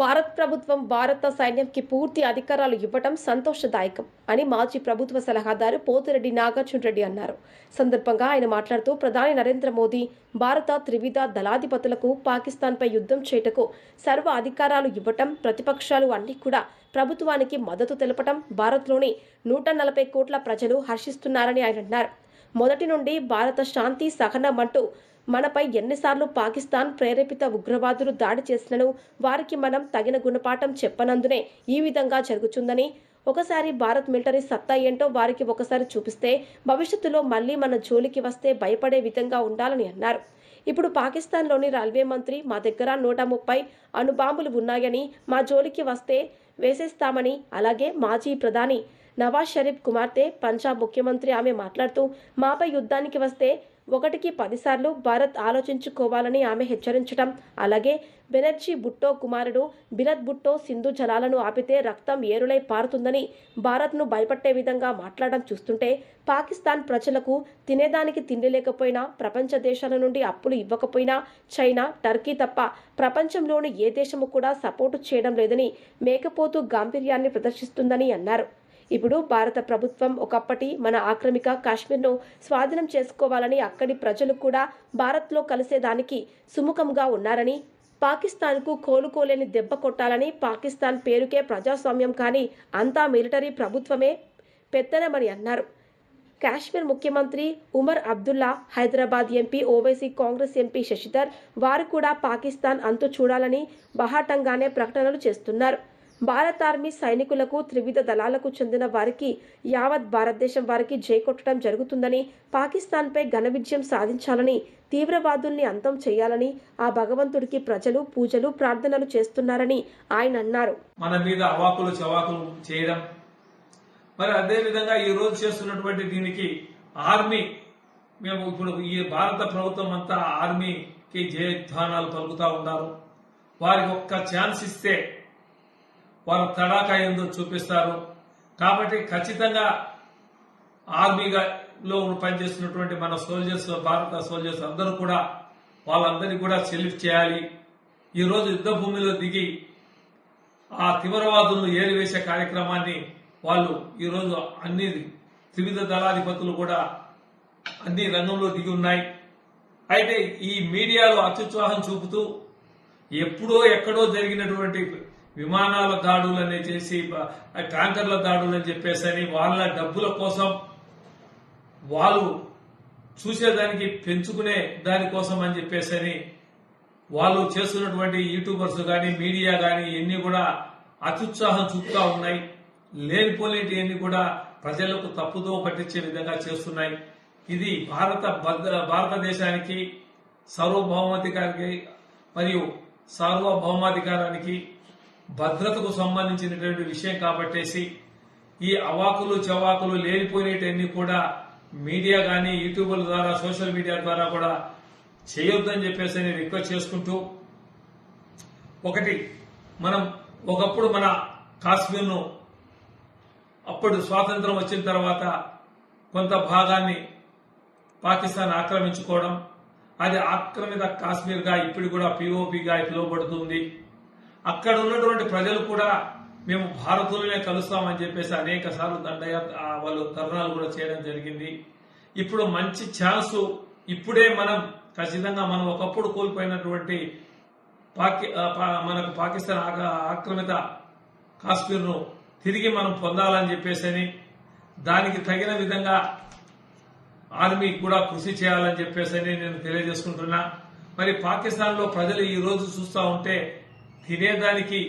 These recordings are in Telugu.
భారత్ ప్రభుత్వం భారత సైన్యంకి పూర్తి అధికారాలు ఇవ్వటం సంతోషదాయకం అని మాజీ ప్రభుత్వ సలహాదారు పోతిరెడ్డి నాగార్జున రెడ్డి అన్నారు. సందర్భంగా ఆయన మాట్లాడుతూ ప్రధాని నరేంద్ర మోదీ భారత త్రివిధ దళాధిపతులకు పాకిస్తాన్పై యుద్ధం చేయటకు సర్వ అధికారాలు ఇవ్వటం ప్రతిపక్షాలు అన్నీ కూడా ప్రభుత్వానికి మద్దతు తెలపటం భారత్లోని నూట నలభై కోట్ల ప్రజలు హర్షిస్తున్నారని ఆయన అన్నారు. మొదటి నుండి భారత శాంతి సహనం అంటూ మనపై ఎన్నిసార్లు పాకిస్తాన్ ప్రేరేపిత ఉగ్రవాదులు దాడి చేసినను వారికి మనం తగిన గుణపాఠం చెప్పనందునే ఈ విధంగా జరుగుతుందని ఒకసారి భారత్ మిలిటరీ సత్తా ఏంటో వారికి ఒకసారి చూపిస్తే భవిష్యత్తులో మళ్ళీ మన జోలికి వస్తే భయపడే విధంగా ఉండాలని అన్నారు. ఇప్పుడు పాకిస్తాన్లోని రైల్వే మంత్రి మా దగ్గర నూట ముప్పై అణుబాంబులు ఉన్నాయని మా జోలికి వస్తే వేసేస్తామని అలాగే మాజీ ప్రధాని నవాజ్ షరీఫ్ కుమార్తె పంజాబ్ ముఖ్యమంత్రి ఆమె మాట్లాడుతూ మాపై యుద్ధానికి వస్తే ఒకటికి పదిసార్లు భారత్ ఆలోచించుకోవాలని ఆమె హెచ్చరించడం అలాగే బెనర్జీ బుట్టో కుమారుడు బిలత్ బుట్టో సింధు జలాలను ఆపితే రక్తం ఏరులై పారుతుందని భారత్ను భయపట్టే విధంగా మాట్లాడడం చూస్తుంటే పాకిస్తాన్ ప్రజలకు తినేదానికి తిండి లేకపోయినా ప్రపంచ దేశాల నుండి అప్పులు ఇవ్వకపోయినా చైనా టర్కీ తప్ప ప్రపంచంలోని ఏ దేశము కూడా సపోర్టు చేయడం లేదని మేకపోతూ గాంభీర్యాన్ని ప్రదర్శిస్తుందని అన్నారు. ఇప్పుడు భారత ప్రభుత్వం ఒకప్పటి మన ఆక్రమిక కాశ్మీర్ను స్వాధీనం చేసుకోవాలని అక్కడి ప్రజలు కూడా భారత్లో కలిసేదానికి సుముఖంగా ఉన్నారని పాకిస్తాన్కు కోలుకోలేని దెబ్బ కొట్టాలని పాకిస్తాన్ పేరుకే ప్రజాస్వామ్యం కానీ అంతా మిలిటరీ ప్రభుత్వమే పెత్తనమని అన్నారు. కాశ్మీర్ ముఖ్యమంత్రి ఉమర్ అబ్దుల్లా హైదరాబాద్ ఎంపీ ఓవైసీ కాంగ్రెస్ ఎంపీ శశిధర్ వారు కూడా పాకిస్తాన్ అంతు చూడాలని బహాటంగానే ప్రకటనలు చేస్తున్నారు. భారత ఆర్మీ సైనికులకు త్రివిధ దళాలకు చెందిన వారికి యావత్ భారతదేశం వారికి జైకొట్టడం జరుగుతుందని పాకిస్తాన్పై ఘన విజయం సాధించాలని తీవ్రవాదుల్ని అంతం చేయాలని ఆ భగవంతుడికి ప్రజలు పూజలు ప్రార్థనలు చేస్తున్నారని ఆయన అన్నారు. మన మీద అవాకులు చవాకులు చేయడం. మరి అదే విధంగా ఈ రోజు చేస్తున్నటువంటి దీనికి ఆర్మీ మేము ఇప్పుడు ఈ భారత ప్రభుత్వం అంతా ఆర్మీకి జయధ్వానాలు పలుకుతా ఉన్నారు. వారికి ఒక్క ఛాన్స్ ఇస్తే వారు తడాకా ఏందో చూపిస్తారు? కాబట్టి ఖచ్చితంగా ఆర్మీగా లో పనిచేస్తున్నటువంటి మన సోల్జర్స్ భారత సోల్జర్స్ అందరూ కూడా వాళ్ళందరినీ కూడా సెల్యూట్ చేయాలి. ఈరోజు యుద్ధ భూమిలో దిగి ఆ తీవ్రవాదులను ఏరివేసే కార్యక్రమాన్ని వాళ్ళు ఈరోజు అన్ని త్రివిధ దళాధిపతులు కూడా అన్ని రంగంలో దిగి ఉన్నాయి. అయితే ఈ మీడియాలో అత్యుత్సాహం చూపుతూ ఎప్పుడో ఎక్కడో జరిగినటువంటి విమానాల దాడులని చేసి ట్యాంకర్ల దాడులని చెప్పేసి అని వాళ్ళ డబ్బుల కోసం వాళ్ళు చూసేదానికి పెంచుకునే దానికోసం అని చెప్పేసి అని వాళ్ళు చేస్తున్నటువంటి యూట్యూబర్స్ కానీ మీడియా కానీ ఇవన్నీ కూడా అత్యుత్సాహం చూపుతా ఉన్నాయి. లేనిపోలేటివన్నీ కూడా ప్రజలకు తప్పుదో పట్టించే విధంగా చేస్తున్నాయి. ఇది భారత భద్ర భారతదేశానికి సార్వభౌమాధికారికి మరియు సార్వభౌమాధికారానికి భద్రతకు సంబంధించినటువంటి విషయం కాబట్టేసి ఈ అవాకులు చవాకులు లేనిపోయినవన్నీ కూడా మీడియా కానీ యూట్యూబ్ల ద్వారా సోషల్ మీడియా ద్వారా కూడా చేయొద్దని చెప్పేసి నేను రిక్వెస్ట్ చేసుకుంటూ ఒకటి మనం ఒకప్పుడు మన కాశ్మీర్ను అప్పుడు స్వాతంత్రం వచ్చిన తర్వాత కొంత భాగాన్ని పాకిస్తాన్ ఆక్రమించుకోవడం అది ఆక్రమిత కాశ్మీర్గా ఇప్పుడు కూడా పిఓపిగా పిలువబడుతుంది. అక్కడ ఉన్నటువంటి ప్రజలు కూడా మేము భారతులనే కలుస్తామని చెప్పేసి అనేక సార్లు దండయాత్ర వాళ్ళు తరుణాలు కూడా చేయడం జరిగింది. ఇప్పుడు మంచి ఛాన్స్ ఇప్పుడే మనం ఖచ్చితంగా మనం ఒకప్పుడు కోల్పోయినటువంటి పాకి పా- మనకు పాకిస్తాన్ ఆక- ఆక్రమిత కాశ్మీర్ను తిరిగి మనం పొందాలని చెప్పేసి అని దానికి తగిన విధంగా ఆర్మీ కూడా కృషి చేయాలని చెప్పేసి అని నేను తెలియజేసుకుంటున్నా. మరి పాకిస్తాన్లో ప్రజలు ఈ రోజు చూస్తూ ఉంటే తినేదానికి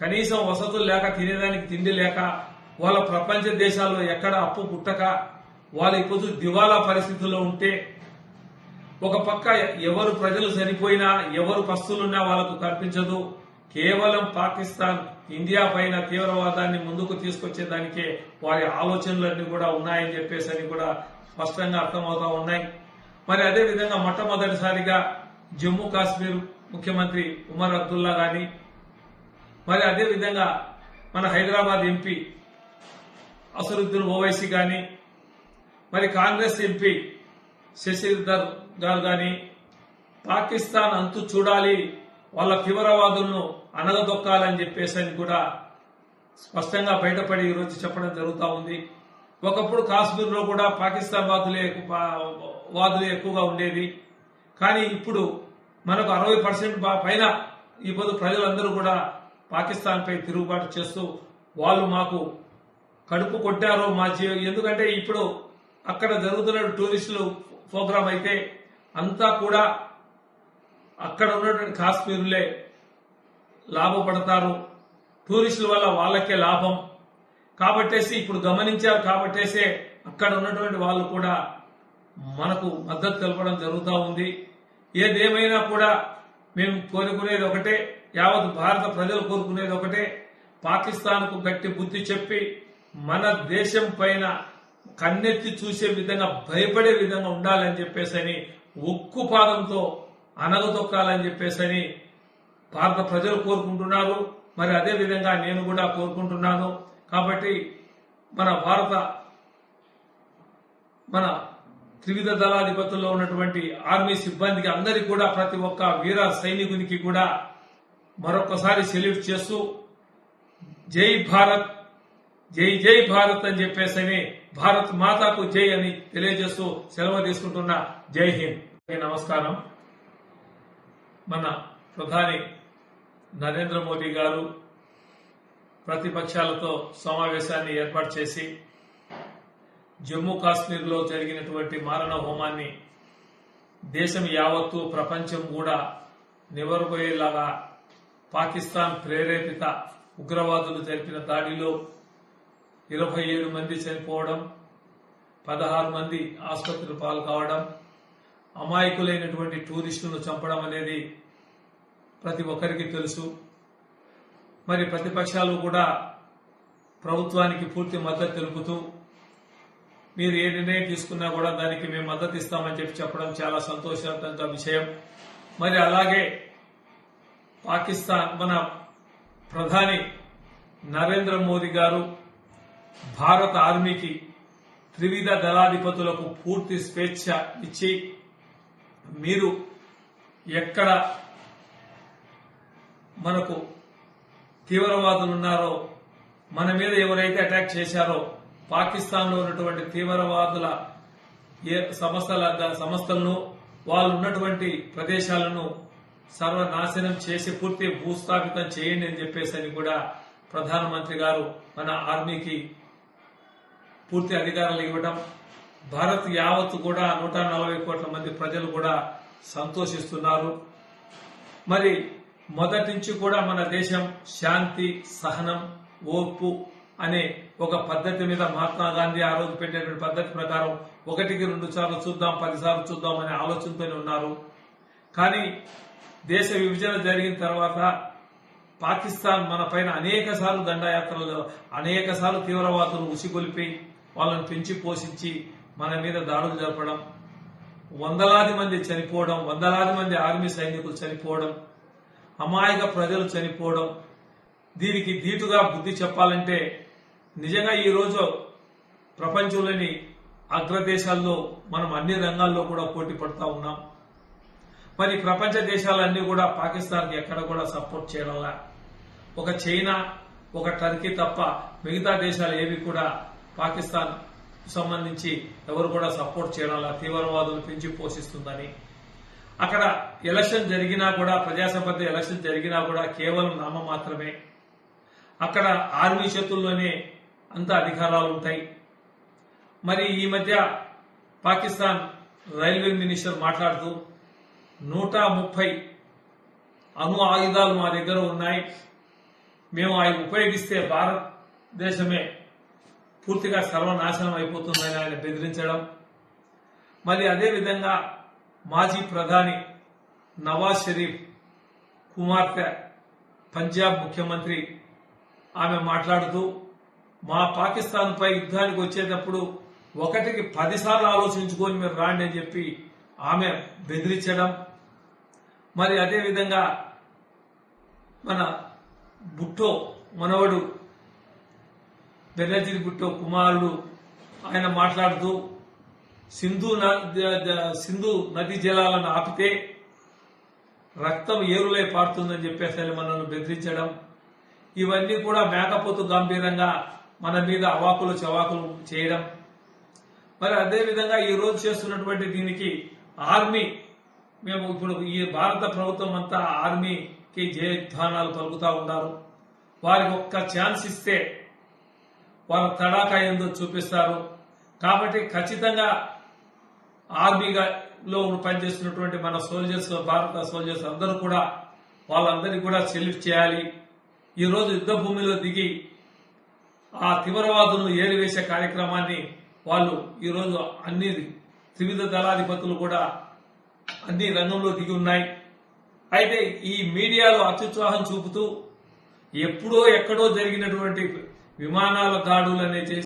కనీసం వసతులు లేక తినేదానికి తిండి లేక వాళ్ళ ప్రపంచ దేశాల్లో ఎక్కడ అప్పు పుట్టక వాళ్ళు ఇప్పుడు దివాలా పరిస్థితుల్లో ఉంటే ఒక పక్క ఎవరు ప్రజలు చనిపోయినా ఎవరు పస్తులున్నా వాళ్ళకు కనిపించదు కేవలం పాకిస్తాన్ ఇండియా పైన తీవ్రవాదాన్ని ముందుకు తీసుకొచ్చేదానికే వారి ఆలోచనలన్నీ కూడా ఉన్నాయని చెప్పేసి అని కూడా స్పష్టంగా అర్థమవుతా ఉన్నాయి. మరి అదే విధంగా మొట్టమొదటిసారిగా జమ్మూ కాశ్మీర్ ముఖ్యమంత్రి ఉమర్ అబ్దుల్లా కానీ మరి అదే విధంగా మన హైదరాబాద్ ఎంపీ అసరుద్దీన్ ఓవైసీ కానీ మరి కాంగ్రెస్ ఎంపీ శశిధర్ గారు కానీ పాకిస్తాన్ అంతు చూడాలి వాళ్ళ తీవ్రవాదులను అనగదొక్కాలని చెప్పేసి అని కూడా స్పష్టంగా బయటపడి ఈరోజు చెప్పడం జరుగుతూ ఉంది. ఒకప్పుడు కాశ్మీర్లో కూడా పాకిస్తాన్ వాదులే వాదులు వాదులే ఎక్కువగా ఉండేది. కానీ ఇప్పుడు మనకు అరవై పర్సెంట్ పైన ఈ పొద్దు ప్రజలందరూ కూడా పాకిస్తాన్పై తిరుగుబాటు చేస్తూ వాళ్ళు మాకు కడుపు కొట్టారు మా జీవ ఎందుకంటే ఇప్పుడు అక్కడ జరుగుతున్న టూరిస్టులు ప్రోగ్రాం అయితే అంతా కూడా అక్కడ ఉన్నటువంటి కాశ్మీరులే లాభపడతారు. టూరిస్టుల వల్ల వాళ్ళకే లాభం. కాబట్టేసి ఇప్పుడు గమనించారు కాబట్టేసే అక్కడ ఉన్నటువంటి వాళ్ళు కూడా మనకు మద్దతు తెలపడం జరుగుతూ ఉంది. ఏదేమైనా కూడా మేము కోరుకునేది ఒకటే యావత్ భారత ప్రజలు కోరుకునేది ఒకటే. పాకిస్తాన్కు గట్టి బుద్ధి చెప్పి మన దేశం పైన కన్నెత్తి చూసే విధంగా భయపడే విధంగా ఉండాలని చెప్పేసని ఉక్కు పాదంతో అనగదొక్కాలని చెప్పేసని భారత ప్రజలు కోరుకుంటున్నారు. మరి అదే విధంగా నేను కూడా కోరుకుంటున్నాను. కాబట్టి మన భారత మన త్రివిధ దళాధిపతుల్లో ఉన్నటువంటి ఆర్మీ సిబ్బందికి అందరికీ కూడా ప్రతి ఒక్క వీర సైనికునికి కూడా మరొకసారి సెల్యూట్ చేస్తూ జై భారత్ జై జై భారత్ అని చెప్పేసి భారత్ మాతాకు జై అని తెలియజేస్తూ సెలవు తీసుకుంటున్న జై హింద్. నమస్కారం. మన ప్రధాని నరేంద్ర మోదీ గారు ప్రతిపక్షాలతో సమావేశాన్ని ఏర్పాటు చేసి జమ్మూ కాశ్మీర్లో జరిగినటువంటి మారణ హోమాన్ని దేశం యావత్తు ప్రపంచం కూడా నివరపోయేలాగా పాకిస్తాన్ ప్రేరేపిత ఉగ్రవాదులు జరిపిన దాడిలో ఇరవై ఏడు మంది చనిపోవడం పదహారు మంది ఆసుపత్రి పాలు కావడం అమాయకులైనటువంటి టూరిస్టులను చంపడం అనేది ప్రతి ఒక్కరికి తెలుసు. మరి ప్రతిపక్షాలు కూడా ప్రభుత్వానికి పూర్తి మద్దతు తెలుపుతూ మీరు ఏ నిర్ణయం తీసుకున్నా కూడా దానికి మేము మద్దతు ఇస్తామని చెప్పి చెప్పడం చాలా సంతోషవంతంగా విషయం. మరి అలాగే పాకిస్తాన్ మన ప్రధాని నరేంద్ర మోదీ గారు భారత ఆర్మీకి త్రివిధ దళాధిపతులకు పూర్తి స్వేచ్ఛ ఇచ్చి మీరు ఎక్కడ మనకు తీవ్రవాదులు ఉన్నారో మన మీద ఎవరైతే అటాక్ చేశారో పాకిస్తాన్లో ఉన్నటువంటి తీవ్రవాదుల ఏ సంస్థల సంస్థలను వాళ్ళు ఉన్నటువంటి ప్రదేశాలను సర్వనాశనం చేసి పూర్తి భూస్థాపితం చేయండి అని చెప్పేసి అని కూడా ప్రధానమంత్రి గారు మన ఆర్మీకి పూర్తి అధికారాలు ఇవ్వడం భారత్ యావత్తు కూడా నూట నలభై కోట్ల మంది ప్రజలు కూడా సంతోషిస్తున్నారు. మరి మొదటి నుంచి కూడా మన దేశం శాంతి సహనం ఓర్పు అనే ఒక పద్ధతి మీద మహాత్మా గాంధీ ఆ రోజు పెట్టినటువంటి పద్ధతి ప్రకారం ఒకటికి రెండు సార్లు చూద్దాం పది సార్లు చూద్దాం అనే ఆలోచనతోనే ఉన్నారు. కానీ దేశ విభజన జరిగిన తర్వాత పాకిస్తాన్ మన పైన అనేక సార్లు దండయాత్రలు అనేక సార్లు తీవ్రవాదులు ఉసిగొలిపి వాళ్ళని పెంచి పోషించి మన మీద దాడులు జరపడం వందలాది మంది చనిపోవడం వందలాది మంది ఆర్మీ సైనికులు చనిపోవడం అమాయక ప్రజలు చనిపోవడం దీనికి ధీటుగా బుద్ధి చెప్పాలంటే నిజంగా ఈరోజు ప్రపంచంలోని అగ్రదేశాల్లో మనం అన్ని రంగాల్లో కూడా పోటీ పడుతూ ఉన్నాం. మరి ప్రపంచ దేశాలన్నీ కూడా పాకిస్తాన్కి ఎక్కడ కూడా సపోర్ట్ చేయడంలా? ఒక చైనా ఒక టర్కీ తప్ప మిగతా దేశాలు ఏవి కూడా పాకిస్తాన్ సంబంధించి ఎవరు కూడా సపోర్ట్ చేయడంలా? తీవ్రవాదులు పెంచి పోషిస్తుందని. అక్కడ ఎలక్షన్ జరిగినా కూడా ప్రజాసంపద ఎలక్షన్ జరిగినా కూడా కేవలం నామ మాత్రమే అక్కడ ఆర్మీ చేతుల్లోనే అంత అధికారాలు ఉంటాయి. మరి ఈ మధ్య పాకిస్తాన్ రైల్వే మినిస్టర్ మాట్లాడుతూ నూట ముప్పై అణు ఆయుధాలు మా దగ్గర ఉన్నాయి. మేము అవి ఉపయోగిస్తే భారతదేశమే పూర్తిగా సర్వనాశనం అయిపోతుందని ఆయన బెదిరించడం. మరి అదేవిధంగా మాజీ ప్రధాని నవాజ్ షరీఫ్ కుమార్తె పంజాబ్ ముఖ్యమంత్రి ఆమె మాట్లాడుతూ మా పాకిస్తాన్ పై యుద్ధానికి వచ్చేటప్పుడు ఒకటికి పదిసార్లు ఆలోచించుకొని మీరు రాండి అని చెప్పి ఆమె బెదిరించడం. మరి అదేవిధంగా మన బుట్టో మనవడు బెనర్జీ బుట్టో కుమారుడు ఆయన మాట్లాడుతూ సింధు న- సింధు నదీ జలాలను ఆపితే రక్తం ఏరులై పారుతుందని చెప్పేసి మనల్ని బెదిరించడం. ఇవన్నీ కూడా మేకపోతు గంభీరంగా మన మీద అవాకులు చవాకులు చేయడం. మరి అదేవిధంగా ఈ రోజు చేస్తున్నటువంటి దీనికి ఆర్మీ మేము ఇప్పుడు ఈ భారత ప్రభుత్వం అంతా ఆర్మీకి జయధ్వానాలు పలుకుతూ ఉన్నారు. వారికి ఒక్క ఛాన్స్ ఇస్తే వాళ్ళ తడాకా ఏందో చూపిస్తారు? కాబట్టి ఖచ్చితంగా ఆర్మీగా లో పనిచేస్తున్నటువంటి మన సోల్జర్స్ భారత సోల్జర్స్ అందరూ కూడా వాళ్ళందరినీ కూడా సెల్యూట్ చేయాలి. ఈరోజు యుద్ధ భూమిలో దిగి ఆ తీవ్రవాదులను ఏరివేసే కార్యక్రమాన్ని వాళ్ళు ఈరోజు అన్ని త్రివిధ దళాధిపతులు కూడా అన్ని రంగంలో దిగి ఉన్నాయి. అయితే ఈ మీడియాలో అత్యుత్సాహం చూపుతూ ఎప్పుడో ఎక్కడో జరిగినటువంటి విమానాల దాడులు అనే చేసి